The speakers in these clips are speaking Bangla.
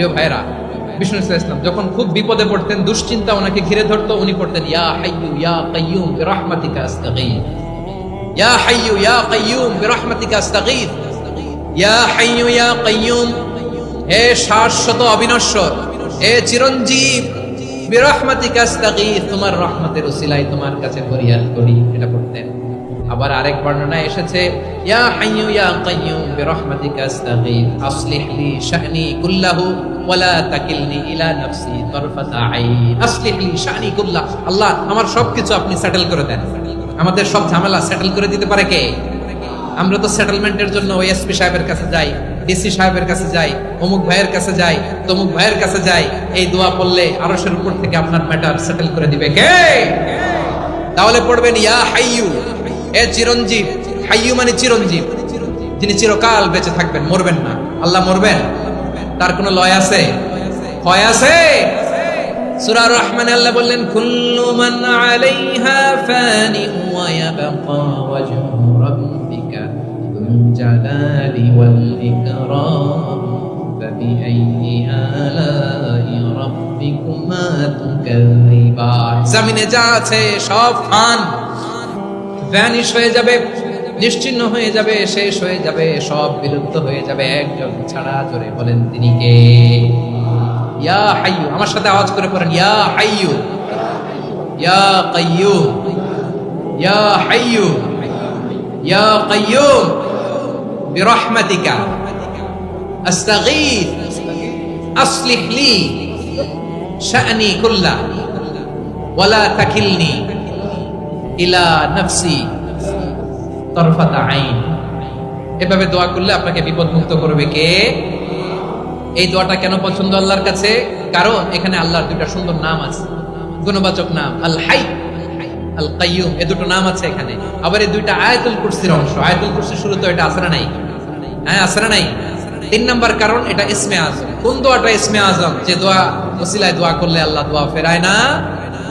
প্রিয় ভাইরা বিষ্ণু ইসলাম যখন খুব বিপদে পড়তেন, দুশ্চিন্তা ওনাকে ঘিরে ধরতো, উনি পড়তেন, ইয়া হাইয়ু ইয়া কাইয়ুম আস্তাগীথ ইয়া হাইয়ু ইয়া কাইয়ুম আস্তাগীথ ইয়া হাইয়ু ইয়া কাইয়ুম হে শাশ্বত অবিনশ্বর, হে চিরঞ্জীব আস্তাগীথ তোমার রহমতের উসিলায় তোমার কাছে ফরিয়াদ করি। এটা পড়তেন। আবার আরেক বর্ণনায় এসেছে, ইয়া হাইয়ু ইয়া কাইয়ুম বিরহমাতিকা আসলিহ লি শাহনি কুল্লাহু ওয়ালা তাকিলনি ইলা নাফসি তরফাতা আইন, আসলিহ লি শাহনি কুল্লাহ, আল্লাহ আমার সবকিছু আপনি সেটেল করে দেন। আমাদের সব ঝামেলা সেটেল করে দিতে পারে কে? আমরা তো সেটেলমেন্টের জন্য ওই এসপি সাহেবের কাছে যাই ডিসি সাহেবের কাছে যাই, অমুক ভাইয়ের কাছে যাই, তমুক ভাইয়ের কাছে যাই, এই দোয়া পড়লে আরশের উপর থেকে আপনার ম্যাটার সেটেল করে দিবে কে? তাহলে পড়বেন, ইয়া হাইয়ু এ চিরঞ্জীব হাইয়ু মানে চিরঞ্জীব যিনি চিরকাল বেঁচে থাকবেন মরবেন না আল্লাহ মরবেন তার কোনো লয় আছে ক্ষয় আছে সূরা রহমান আল্লাহ বললেন কুল্লু মান আলাইহা ফানি ওয়া ইয়াবকা ওয়াজহু রাব্বিকা যুল জালালি ওয়াল ইকরাম فبأي آلاء ربكما تكذبان জমিনে যা আছে সব ফান ভ্যানিশ হয়ে যাবে, নিশ্চিন্ন হয়ে যাবে, শেষ হয়ে যাবে, সব বিলুপ্ত হয়ে যাবে। একজন ছাড়া জোরে বলেন তিনি কে? ইয়া হাইয়ু, আমার সাথে আওয়াজ করে পড়েন। ইয়া হাইয়ু, ইয়া কাইয়ুম, ইয়া হাইয়ু, ইয়া কাইয়ুম, বিরহমাতিকা আস্তাগীথ আসলিহ লি শাআনি কুল্লা, ওয়ালা তাকিলনি ইলা নাফসি তরফাতা আইন। এভাবে দোয়া করলে আপনাকে বিপদ মুক্ত করবে কে? এই দোয়াটা কেন পছন্দ আল্লাহর কাছে? কারণ এখানে আল্লাহর দুটা সুন্দর নাম আছে। গুণবাচক নাম, আল হাই, আল কাইয়ুম, এ দুটো নাম আছে এখানে। আবার এই দুইটা আয়াতুল কুরসির অংশ। আয়াতুল কুরসির শুরু তো এটা আসরা নাই। হ্যাঁ আসরা নাই। তিন নাম্বার কারণ এটা ইসমে আজম। কোন দোয়াটা ইসমে আজম? যে দোয়া, ওসিলায় দোয়া করলে আল্লাহ দোয়া ফেরায় না।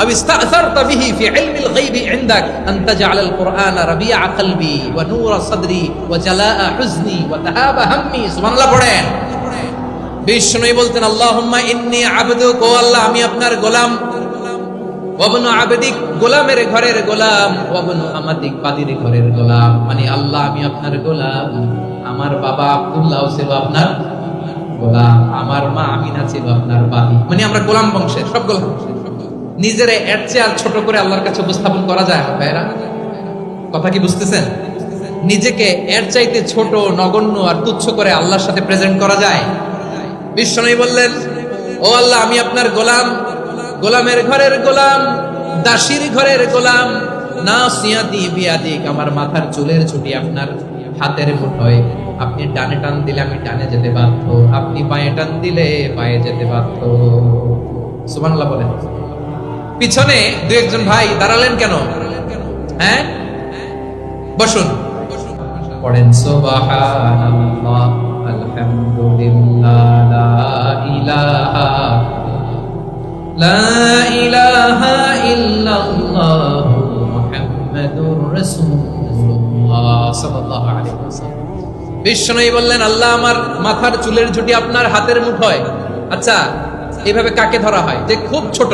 أو استأثرت به في علم الغيب عندك أن تجعل القرآن ربيع قلبي ونور صدري وجلاء حزني وذهاب همي سبحان الله পড়েন বিষ্ণু বলতেন আল্লাহুম্মা ইন্নী আবদুক ও আল্লাহ আমি আপনার গোলাম ওয়াবনু আবদিক গোলামের ঘরের গোলাম ওয়াবনু আমাদিক বাদির ঘরের গোলাম মানে আল্লাহ আমি আপনার গোলাম আমার বাবা আব্দুল্লাহ ছিল আপনার গোলাম আমার মা আমিনা ছিল আপনার বাদি মানে আমরা গোলাম বংশের সব গোলাম নিজের এর চেয়ে আর ছোট করে আল্লাহর কাছে উপস্থাপন করা যায় আমার ভাইরা কথা কি বুঝতেছেন? নিজেকে এর চাইতে ছোট, নগণ্য আর তুচ্ছ করে আল্লাহর সাথে প্রেজেন্ট করা যায়। বিশ্বনবী বললেন, ও আল্লাহ, আমি আপনার গোলাম। গোলামের ঘরের গোলাম, দাসীর ঘরের গোলাম। না সিয়াদি বিয়াদিক, আমার মাথার চুলের ছুটি আপনার হাতের মুঠোয়। আপনি ডানে টান দিলে আমি ডানে যেতে বাধ্য। আপনি পায়ে টান দিলে পায়ে যেতে বাধ্য। সুবহানাল্লাহ বলেন। পিছনে দু একজন ভাই দাঁড়ালেন কেন? হ্যাঁ? বসুন। পড়েন সুবহানাল্লাহ আলহামদুলিল্লাহ লা ইলাহা লা ইলাহা ইল্লাল্লাহ মুহাম্মাদুর রাসূলুল্লাহ সাল্লাল্লাহু আলাইহি ওয়াসাল্লাম। বিষ্ণুই বললেন আল্লাহ আমার মাথার চুলের ঝুঁটি আপনার হাতের মুঠোয়। আচ্ছা এভাবে কাকে ধরা হয়? যে খুব ছোট।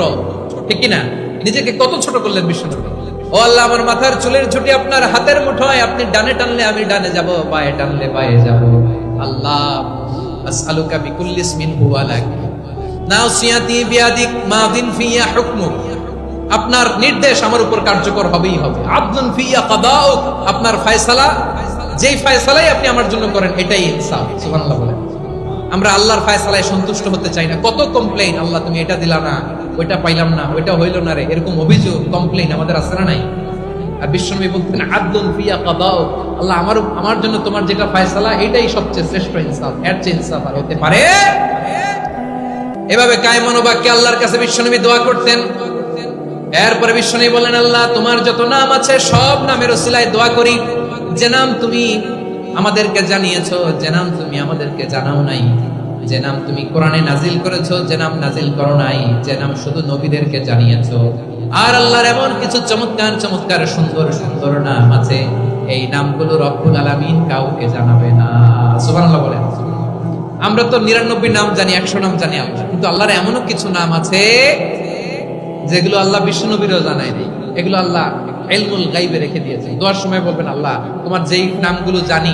ঠিক কি না নিজেকে কত ছোট করলেন বিষ্ণু ও আল্লাহ, আমার মাথার চুলের ঝুঁটি আপনার হাতের মুঠোয়, আপনি ডানে টানলে আমি ডানে যাব বায়ে টানলে বায়ে যাব। আল্লাহ, আসআলুকা বিকুল্লি ইসমিন হুয়া লাক। নাসিয়াতি বিয়াদিক মাদিন ফিয়া হুকমুক। আপনার নির্দেশ আমার উপর কার্যকর হবেই হবে। আদলুন ফিয়া কাদাউক। আপনার ফয়সালা, যেই ফয়সালাই আপনি আমার জন্য করেন, এটাই ইনসাফ। সুবহানাল্লাহ বলেন। আমরা আল্লাহর ফয়সালায় সন্তুষ্ট হতে চাই না। কত কমপ্লেইন আল্লাহ তুমি এটা দিলা না। ওইটা পাইলাম না, ওইটা হইল না রে। এরকম অভিযোগ কমপ্লেইন আমাদের না নাই? আর বিশ্বনবী বলতেন আদলুন ফিয়া কাদাও। আল্লাহ আমার আমার জন্য তোমার যেটা ফয়সালা, এটাই সবচেয়ে শ্রেষ্ঠ ইনসাফ, এর চেয়ে ইনসাফ আর হতে পারে। এভাবে কায়মনোবাক্যে আল্লাহর কাছে বিশ্বনবী দোয়া করতেন। এরপরে বিশ্বনবী বলেন আল্লাহ, তোমার যত নাম আছে, সব নামের ওসিলায় দোয়া করি। যে নাম তুমি আমাদেরকে জানিয়েছো, যে নাম তুমি আমাদেরকে জানাও নাই। যে নাম তুমি কোরআনে নাজিল করেছ, যে নাম নাজিল করো নাই, যে নাম শুধু নবীদেরকে জানিয়েছো। আর আল্লাহর এমন কিছু চমৎকার চমৎকার, সুন্দর সুন্দর নাম আছে, এই নামগুলো রব্বুল আলামিন কাউকে জানাবে না। সুবহানাল্লাহ বলেন। আমরা তো নিরানব্বই নাম জানি, একশো নাম জানি আল্লাহ কিন্তু আল্লাহর এমনও কিছু নাম আছে, যেগুলো আল্লাহ বিষ্ণুনবীরও জানায় নেই। এগুলো আল্লাহ এলমুল গাইবে রেখে দিয়েছে দোয়ার সময় বলবেন, আল্লাহ, তোমার যেই নামগুলো জানি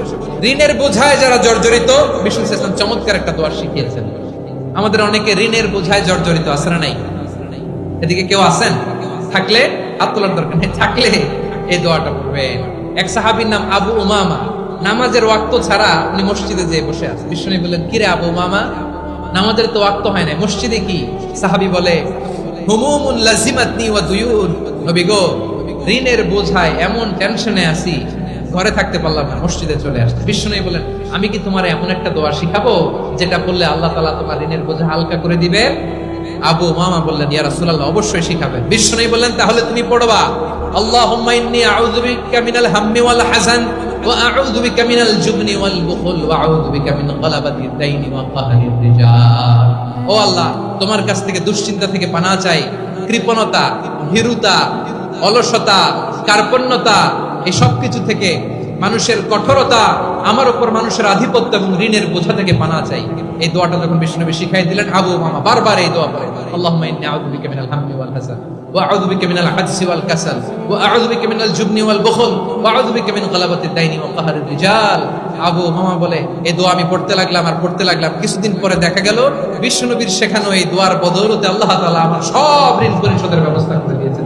ঋণের বোঝায় যারা জর্জরিত, বিষ্ণু ইসলাম চমৎকার একটা দোয়া শিখিয়েছেন। আমাদের অনেকে ঋণের বোঝায় জর্জরিত, আছে না নাই? এদিকে কেউ আছেন? থাকলে হাত তোলার দরকার নেই, থাকলে এই দোয়াটা পড়বেন। এক সাহাবীর নাম আবু উমামা, নামাজের ওয়াক্ত ছাড়া উনি মসজিদে যেয়ে বসে আছে বিষ্ণু বললেন, কিরে আবু উমামা, নামাজের তো ওয়াক্ত হয় না মসজিদে কি? সাহাবি বলে, হুমুমুন লাজিমাতনি ওয়া দুয়ুন নবী গো, ঋণের বোঝায় এমন টেনশনে আছি ঘরে থাকতে পারলাম না, মসজিদে চলে আসতে। বিষ্ণু বলেন আমি কি তোমার এমন একটা দোয়া শিখাবো, যেটা বললে আল্লাহ তালা তোমার ঋণের বোঝা হালকা করে দিবে? আবু মামা বললেন, ইয়া রাসূলুল্লাহ, অবশ্যই শিখাবেন বিষ্ণু বললেন, তাহলে তুমি পড়বা আউযু বিকা মিনাল হাম্মি ওয়াল হাযান ওয়া আউযু বিকা মিনাল জুবনি ওয়াল ওয়া আউযু বিকা মিন দাইনি ওয়া রিজাল। ও আল্লাহ, তোমার কাছ থেকে দুশ্চিন্তা থেকে পানা চাই। কৃপণতা, ভীরুতা, অলসতা, কার্পণ্যতা এই সব কিছু থেকে মানুষের কঠোরতা আমার উপর মানুষের আধিপত্য এবং ঋণের বোঝা থেকে পানা চাই। এই দোয়াটা যখন বিষ্ণুনবী শিখাই দিলেন, আবু মামা বারবার এই দোয়া পড়ে। আল্লাহুম্মা ইন্নী আউযু বিকা মিনাল হাম্মি ওয়াল হাসান, ওয়া আউযু বিকা মিনাল ওয়াল কাসাল, ওয়া আউযু বিকা মিনাল জুবনি ওয়াল বুখল, ওয়া আউযু বিকা মিন গালাবাতি দাইনি ওয়া রিজাল। আবু মামা বলে, এই দোয়া আমি পড়তে লাগলাম আর পড়তে লাগলাম। কিছুদিন পরে দেখা গেল বিষ্ণুনবীর শেখানো এই দোয়ার বদৌলতে আল্লাহ তাআলা আমার সব ঋণ পরিশোধের ব্যবস্থা করে দিয়েছেন।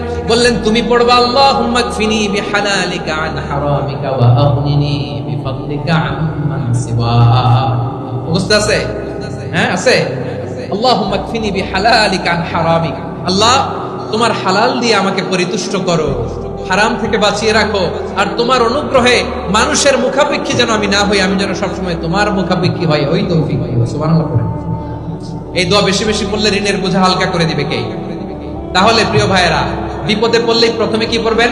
বললেন, তুমি পড়বা, আল্লাহুম্মা কফিনি বিহালালিকা আন হারামিকা ওয়া আগনিনি বিফাদলিকা আম্মান সিওয়া। বুঝতে আছে? হ্যাঁ আছে? আল্লাহুম্মা কফিনি বিহালালিকা আন হারামিক। আল্লাহ, তোমার হালাল দিয়ে আমাকে পরিতুষ্ট করো, হারাম থেকে বাঁচিয়ে রাখো, আর তোমার অনুগ্রহে মানুষের মুখাপেক্ষী যেন আমি না হই, আমি যেন সবসময় তোমার মুখাপেক্ষী হয় ওই তৌফিক এই দোয়া বেশি বেশি পড়লে ঋণের বোঝা হালকা করে দিবে কে? তাহলে প্রিয় ভাইয়েরা বিপদে পড়লেই প্রথমে কি পড়বেন?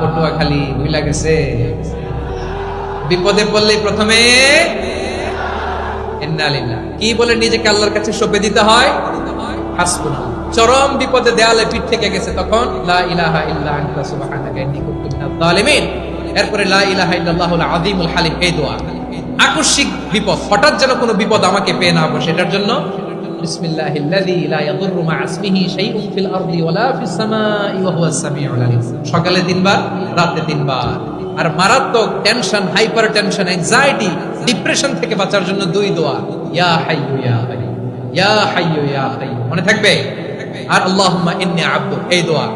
পটুয়া খালি ভুইলা গেছে। বিপদে পড়লেই প্রথমে কি বলে নিজেকে আল্লাহর কাছে সঁপে দিতে হয়? চরম বিপদে দেয়ালে পিঠ থেকে গেছে তখন এরপরে আকস্মিক বিপদ, হঠাৎ যেন কোনো বিপদ আমাকে পেয়ে না বসে, এটার জন্য বিসমিল্লাহিল্লাযী লা ইয়াদুররু মা ইসমিহি শাইউন ফিল আরদি ওয়ালা ফিস সামাই ওয়া হুয়াস সামিউল আলিম। সকালে তিনবার, রাতে তিনবার। আর মারাত্মক tension hyper tension anxiety depression থেকে বাঁচার জন্য দুই দোয়া। ইয়া হাইয়ু ইয়া কাইয়ুম ইয়া হাইয়ু ইয়া কাইয়ুম মনে থাকবে? আর আল্লাহুম্মা ইন্নী আবদুক, এই দোয়া।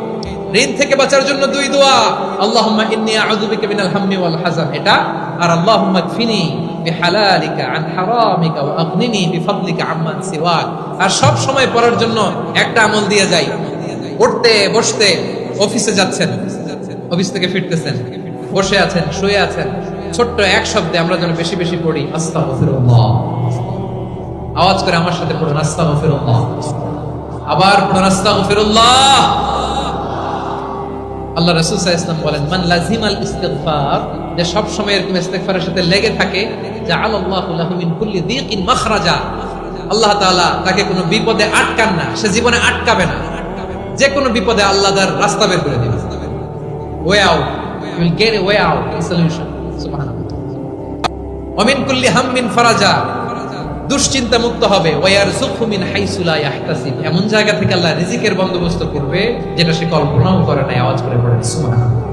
ঋণ থেকে বাঁচার জন্য দুই দোয়া। আল্লাহুম্মা ইন্নী আউযু বিকা মিনাল হাম্মি ওয়াল হাযান এটা। আর আল্লাহুম্মা কফিনি বিহালালিকা আন হারামিকা ওয়া আগনিনি বিফাদলিকা আম্মান সিওয়াক আর সব সময় পড়ার জন্য একটা আমল দিয়ে যাই। উঠতে, বসতে, অফিসে যাচ্ছেন, অফিস থেকে ফিরতেছেন, বসে আছেন, শুয়ে আছেন, ছোট্ট এক শব্দে আমরা যেন বেশি বেশি পড়ি, আস্তাগফিরুল্লাহ। আওয়াজ করে আমার সাথে পড়ুন, আস্তাগফিরুল্লাহ। আবার পড়ুন, আস্তাগফিরুল্লাহ। আল্লাহ রাসূল সাল্লাল্লাহু আলাইহি ওয়াসাল্লাম বলেন, মান লাজিমাল যে সব সময় এরকম ইস্তিগফারের সাথে লেগে থাকে, জাআলাল্লাহু লাহু কুল্লি দীকিন মাখরাজা। আল্লাহ তাআলা তাকে কোনো বিপদে আটকান না, সে জীবনে আটকাবে না। যে কোনো বিপদে আল্লাহ তার রাস্তা বের করে হাম্মিন ফারাজা। দুশ্চিন্তা মুক্ত হবে। মিন এমন জায়গা থেকে আল্লাহ রিজিকের বন্দোবস্ত করবে, যেটা সে কল্পনাও করে নাই, আওয়াজ করে পড়ে সুবহানাল্লাহ।